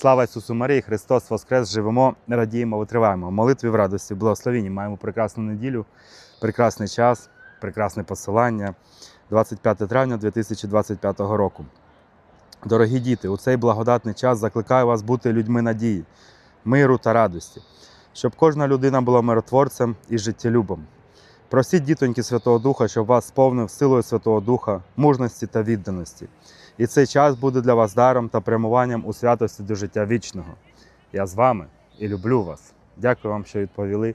Слава Ісусу Марії, Христос Воскрес! Живемо, радіємо, витриваємо. Молитві в радості, в благословенні. Маємо прекрасну неділю, прекрасний час, прекрасне посилання. 25 травня 2025 року. Дорогі діти, у цей благодатний час закликаю вас бути людьми надії, миру та радості, щоб кожна людина була миротворцем і життєлюбом. Просіть, дітоньки Святого Духа, щоб вас сповнив силою Святого Духа, мужності та відданості. І цей час буде для вас даром та прямуванням у святості до життя вічного. Я з вами і люблю вас. Дякую вам, що відповіли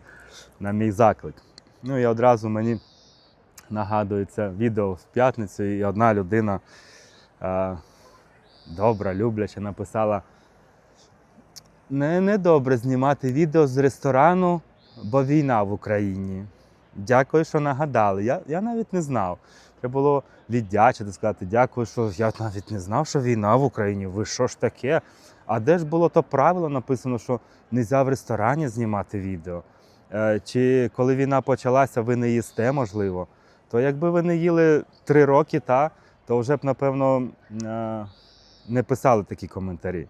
на мій заклик. Ну і одразу мені нагадується відео в п'ятницю, і одна людина е, добра, любляча, написала: не, не добре знімати відео з ресторану, бо війна в Україні. Дякую, що нагадали. Я, я навіть не знав. Треба було віддячити, сказати, дякую, що я навіть не знав, що війна в Україні. Ви що ж таке? А де ж було то правило написано, що не можна в ресторані знімати відео? Е, Чи коли війна почалася, ви не їсте, можливо? То якби ви не їли три роки, та, то вже б, напевно, е, не писали такі коментарі.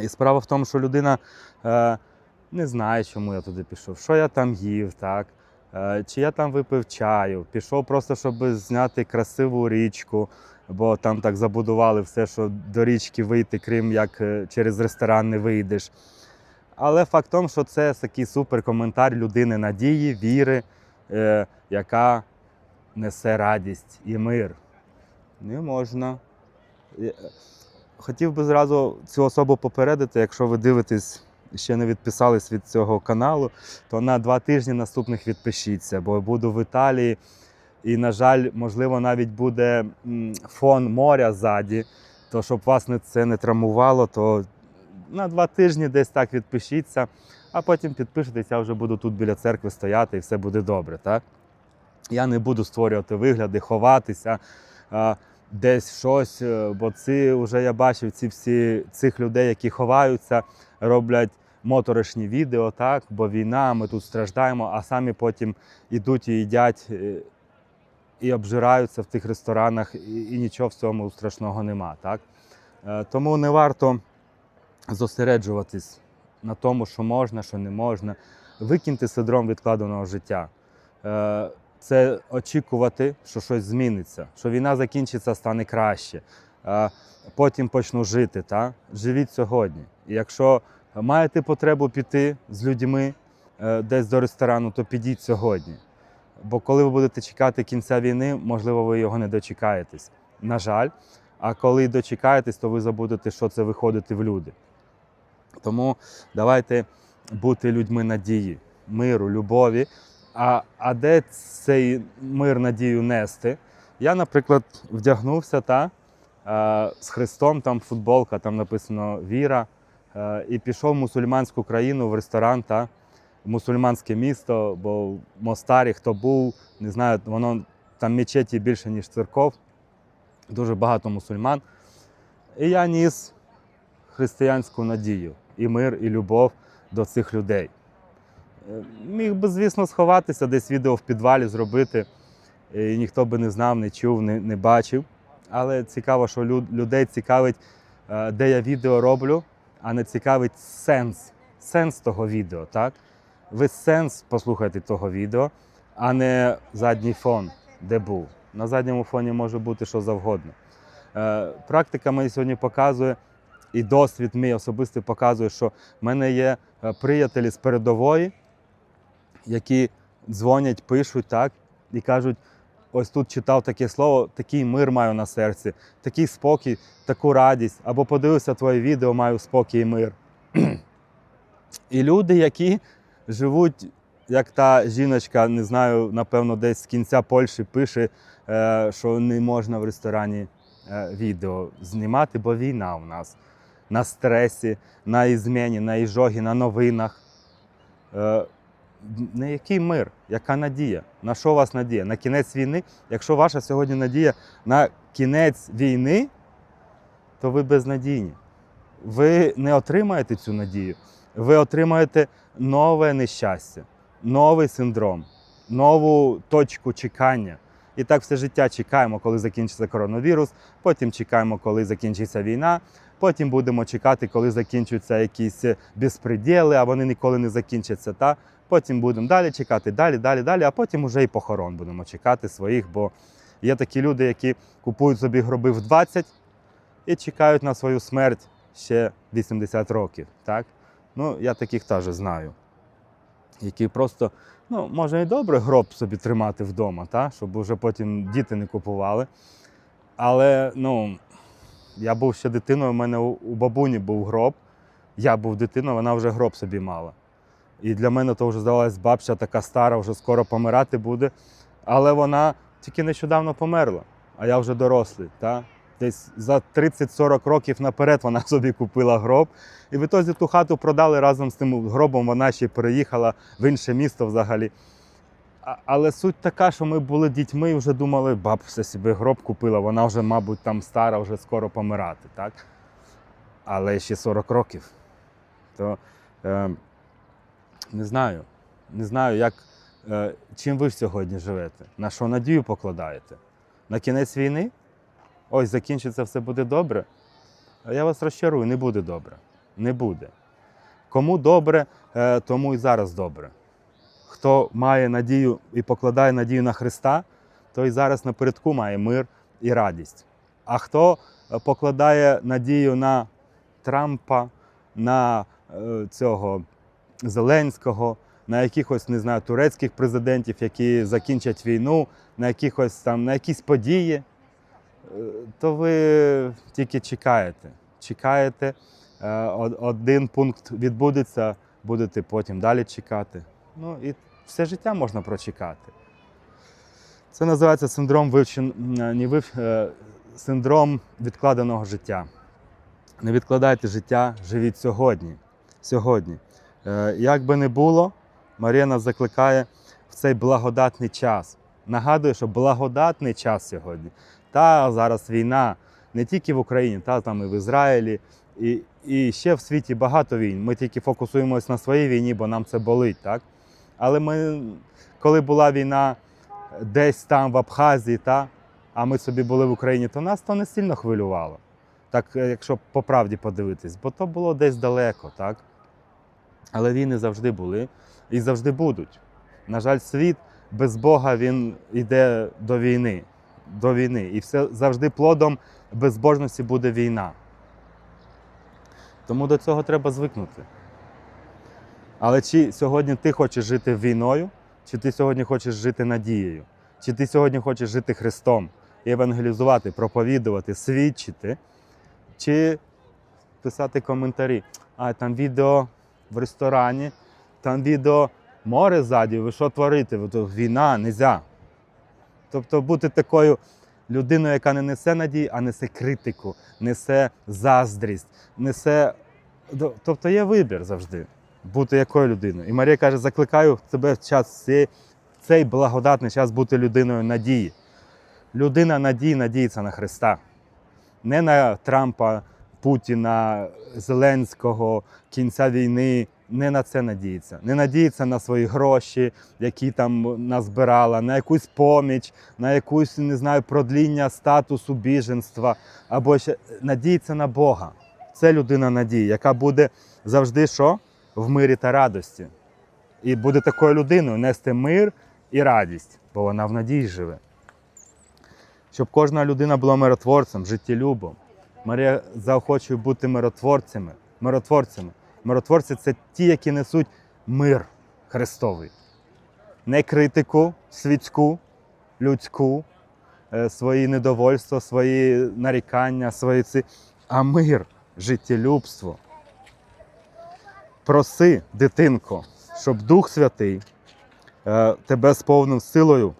І справа в тому, що людина е, не знає, чому я туди пішов, що я там їв, так? Е, чи я там випив чаю, пішов просто, щоб зняти красиву річку, бо там так забудували все, що до річки вийти, крім як е, через ресторан не вийдеш. Але факт в тому, що це такий супер коментар людини надії, віри, е, яка несе радість і мир. Не можна. Е, Хотів би зразу цю особу попередити, якщо ви дивитесь ще не відписались від цього каналу, то на два тижні наступних відпишіться, бо буду в Італії. І, на жаль, можливо, навіть буде фон моря ззаді, то щоб вас це не травмувало, то на два тижні десь так відпишіться, а потім підпишетесь, я вже буду тут біля церкви стояти і все буде добре. Так? Я не буду створювати вигляди, ховатися, десь щось, е, бо ці вже я бачив ці всі цих людей, які ховаються, роблять моторошні відео, так, бо війна, ми тут страждаємо, а самі потім ідуть і їдять е, і обжираються в тих ресторанах, і, і нічого в цьому страшного нема. Так? Е, Тому не варто зосереджуватись на тому, що можна, що не можна. Викиньте синдром відкладеного життя. Це очікувати, що щось зміниться, що війна закінчиться, стане краще. Потім почну жити. Та? Живіть сьогодні. І якщо маєте потребу піти з людьми е, десь до ресторану, то підіть сьогодні. Бо коли ви будете чекати кінця війни, можливо, ви його не дочекаєтесь. На жаль, а коли дочекаєтесь, то ви забудете, що це виходити в люди. Тому давайте бути людьми надії, миру, любові. А, а де цей мир надію нести? Я, наприклад, вдягнувся та, е, з Христом, там футболка, там написано Віра, е, і пішов в мусульманську країну в ресторан та в мусульманське місто, бо в Мостарі, хто був, не знаю, воно там мечеті більше, ніж церков, дуже багато мусульман. І я ніс християнську надію, і мир, і любов до цих людей. Міг би, звісно, сховатися, десь відео в підвалі зробити, і ніхто би не знав, не чув, не, не бачив. Але цікаво, що люд- людей цікавить, е, де я відео роблю, а не цікавить сенс, сенс того відео. Так? Ви сенс послухайте того відео, а не задній фон, де був. На задньому фоні може бути що завгодно. Е, Практика мені сьогодні показує, і досвід мій особистий показує, що в мене є е, приятелі з передової, які дзвонять, пишуть так і кажуть: ось тут читав таке слово, такий мир маю на серці, такий спокій, таку радість. Або подивився твоє відео, маю спокій і мир. І люди, які живуть, як та жіночка, не знаю, напевно, десь з кінця Польщі пише, е, що не можна в ресторані е, відео знімати, бо війна у нас на стресі, на ізмені, на іжогі, на новинах. На який мир, яка надія? На що у вас надія? На кінець війни? Якщо ваша сьогодні надія на кінець війни, то ви безнадійні. Ви не отримаєте цю надію. Ви отримаєте нове нещастя, новий синдром, нову точку чекання. І так все життя чекаємо, коли закінчиться коронавірус, потім чекаємо, коли закінчиться війна, Потім будемо чекати, коли закінчаться якісь е, безпреділи, а вони ніколи не закінчаться. Та? Потім будемо далі чекати, далі, далі, далі, а потім уже і похорон будемо чекати своїх, бо є такі люди, які купують собі гроби в 20 і чекають на свою смерть ще 80 років. Так? Ну, я таких теж знаю, які просто, ну, може і добре гроб собі тримати вдома, та? щоб уже потім діти не купували. Але ну, я був ще дитиною, у мене у у бабуні був гроб. Я був дитиною, вона вже гроб собі мала. І для мене то вже здавалась бабця така стара, вже скоро помирати буде. Але вона тільки нещодавно померла, а я вже дорослий. Та? Десь за 30-40 років наперед вона собі купила гроб. І в ітозі ту хату продали разом з тим гробом. Вона ще переїхала в інше місто взагалі. Але суть така, що ми були дітьми і вже думали, бабуся собі гроб купила, вона вже, мабуть, там стара, вже скоро помирати. Так? Але ще 40 років. То е, не знаю. Не знаю, як, е, чим ви сьогодні живете, на що надію покладаєте? На кінець війни? Ось закінчиться, все буде добре. Я вас розчарую, не буде добре. Не буде. Кому добре, е, тому і зараз добре. Хто має надію і покладає надію на Христа, той зараз напередку має мир і радість. А хто е, покладає надію на Трампа, на е, цього Зеленського, на якихось, не знаю, турецьких президентів, які закінчать війну, на якихось там, на якісь події, е, то ви тільки чекаєте. Чекаєте, один пункт відбудеться, будете потім далі чекати. Ну і все життя можна прочекати. Це називається синдром вивчен... е, синдром відкладеного життя. Не відкладайте життя, живіть сьогодні. Сьогодні. Е, Як би не було, Марія нас закликає в цей благодатний час. Нагадує, що благодатний час сьогодні. Та зараз війна не тільки в Україні, та там і в Ізраїлі, і, і ще в світі багато війн. Ми тільки фокусуємось на своїй війні, бо нам це болить. Так? Але ми, коли була війна десь там в Абхазії, та, а ми собі були в Україні, то нас то не сильно хвилювало. Так, е, якщо по правді подивитись, бо то було десь далеко, так? Але війни завжди були і завжди будуть. На жаль, світ без Бога він йде до війни. До війни. І все завжди плодом безбожності буде війна. Тому до цього треба звикнути. Але чи сьогодні ти хочеш жити війною, чи ти сьогодні хочеш жити надією? Чи ти сьогодні хочеш жити Христом, евангелізувати, проповідувати, свідчити, чи писати коментарі? А там відео в ресторані, там відео море ззаді, ви що творите? Війна, нельзя. Тобто бути такою людиною, яка не несе надії, а несе критику, несе заздрість, несе. Тобто є вибір завжди бути якою людиною. І Марія каже: закликаю тебе в час цей, цей благодатний час бути людиною надії. Людина надії надіється на Христа, не на Трампа, Путіна, Зеленського, кінця війни. Не на це надіється. Не надіється на свої гроші, які там назбирала, на якусь поміч, на якусь, не знаю, продління статусу біженства, або ще надіється на Бога. Це людина надії, яка буде завжди що? В мирі та радості. І буде такою людиною нести мир і радість, бо вона в надії живе. Щоб кожна людина була миротворцем, життєлюбом. Марія заохочує бути миротворцями. Миротворцями. Миротворці це ті, які несуть мир Христовий. Не критику світську, людську, е, свої недовольства, свої нарікання, свої ці, а мир, життєлюбство. Проси, дитинко, щоб Дух Святий е, тебе сповнив силою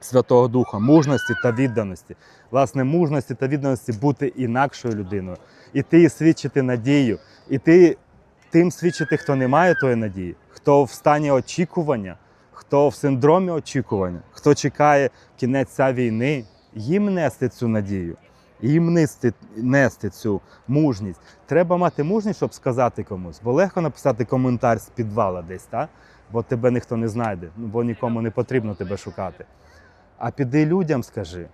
Святого Духа, мужності та відданості. Власне, мужності та відданості бути інакшою людиною. І ти свідчити надію, і ти тим свідчити, хто не має тої надії, хто в стані очікування, хто в синдромі очікування, хто чекає кінця війни, їм нести цю надію, їм нести, нести цю мужність. Треба мати мужність, щоб сказати комусь, бо легко написати коментар з підвала десь, та? бо тебе ніхто не знайде, ну, бо нікому не потрібно тебе шукати. А піди людям скажи.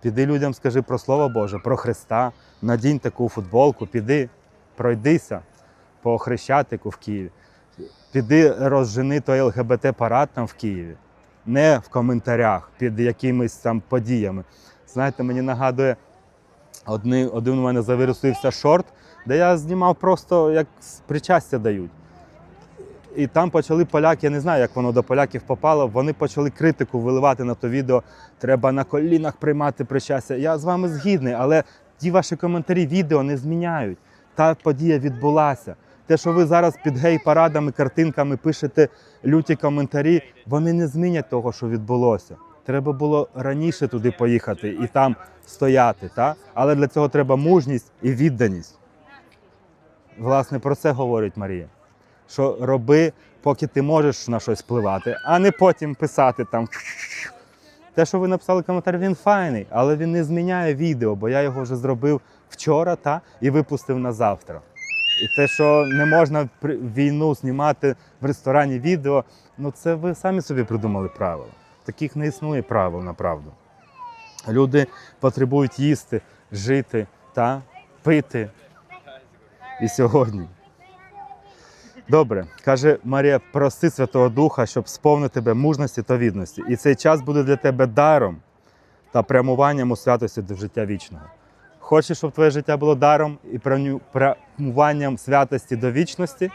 Піди людям, скажи про Слово Боже, про Христа, надінь таку футболку, піди, пройдися по Хрещатику в Києві. Піди розжени той ЛГБТ-парад там в Києві, не в коментарях під якимись там подіями. Знаєте, мені нагадує, одни, один у мене завірусився шорт, де я знімав просто як з причастя дають. І там почали поляки, я не знаю, як воно до поляків попало. Вони почали критику виливати на то відео. Треба на колінах приймати причастя. Я з вами згідний, але ті ваші коментарі відео не зміняють. Та подія відбулася. Те, що ви зараз під гей-парадами, картинками пишете люті коментарі, вони не змінять того, що відбулося. Треба було раніше туди поїхати і там стояти. Та? Але для цього треба мужність і відданість. Власне, про це говорить Марія. Що роби, поки ти можеш на щось впливати, а не потім писати там. Те, що ви написали коментар, він файний, але він не зміняє відео, бо я його вже зробив вчора та, і випустив на завтра. І те, що не можна війну знімати в ресторані відео, ну це ви самі собі придумали правила. Таких не існує правил, направду. Люди потребують їсти, жити та пити. І сьогодні. Добре, каже Марія, проси Святого Духа, щоб сповнити тебе мужності та відності. І цей час буде для тебе даром та прямуванням у святості до життя вічного. Хочеш, щоб твоє життя було даром і прямуванням святості до вічності,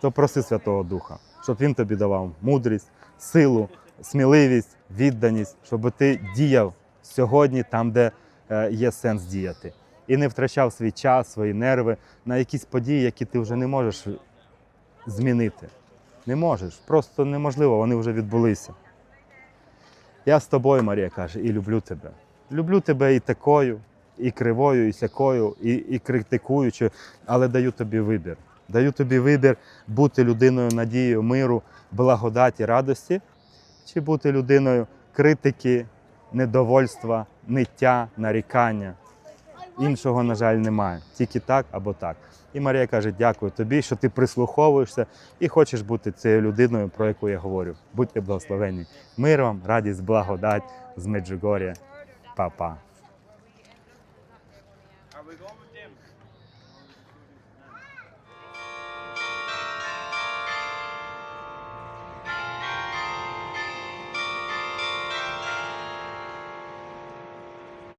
то проси Святого Духа, щоб він тобі давав мудрість, силу, сміливість, відданість, щоб ти діяв сьогодні там, де е, є сенс діяти. І не втрачав свій час, свої нерви на якісь події, які ти вже не можеш змінити. Не можеш, просто неможливо, вони вже відбулися. Я з тобою, Марія каже, і люблю тебе. Люблю тебе і такою, і кривою, і сякою, і, і критикуючою, але даю тобі вибір. Даю тобі вибір бути людиною надією, миру, благодаті, радості, чи бути людиною критики, недовольства, ниття, нарікання. Іншого, на жаль, немає. Тільки так або так. І Марія каже: дякую тобі, що ти прислуховуєшся і хочеш бути цією людиною, про яку я говорю. Будьте благословені. Мир вам, радість, благодать з Меджугор'я. Па-па.